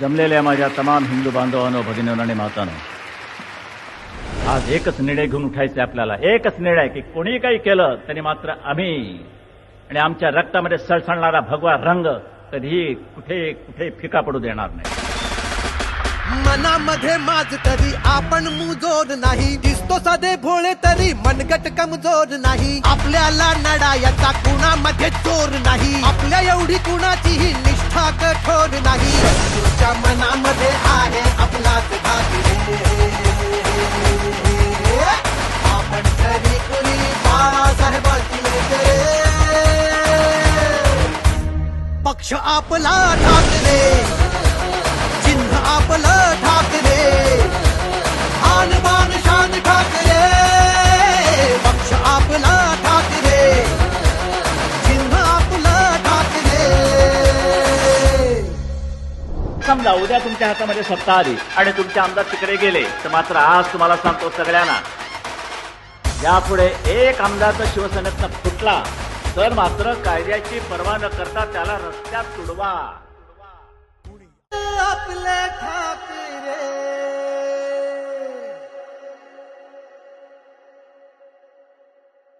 जमलेल्या माझ्या तमाम हिंदू बांधवांनो भगिनींनो आणि मातानो आज एकच निर्णय घेऊन उठायचे आपल्याला. एकच निर्णय की कोणी काही केलं तरी मात्र आम्ही आणि आमच्या रक्तामध्ये सळसळणारा भगवा रंग कधीही कुठे कुठे फिका पडू देणार नाही. मनामध्ये माझ तरी आपण मुजोर नाही. दिसतो साधे भोळे तरी मनगट कमजोर नाही. आपल्याला नडायचा कुणामध्ये चोर नाही. आपल्या एवढी कुणाचीही निष्ठा तुमच्या मनामध्ये आहे आपलाच भाग्य. आपण तरी कुणी बाळासाहेबांची पक्ष आपला ठाकरे. चिन्ह आपलं ठाकरे. आन बान शान ठाकरे. समजा उद्या तुमच्या हातामध्ये सत्ता आली. आणि तुमचे आमदार तिकडे गेले तर मात्र आज तुम्हाला सांगतो सगळ्यांना यापुढे एक आमदार जर शिवसेनेतनं फुटला तर मात्र कायद्याची पर्वा न करता त्याला रस्त्यात तुडवा.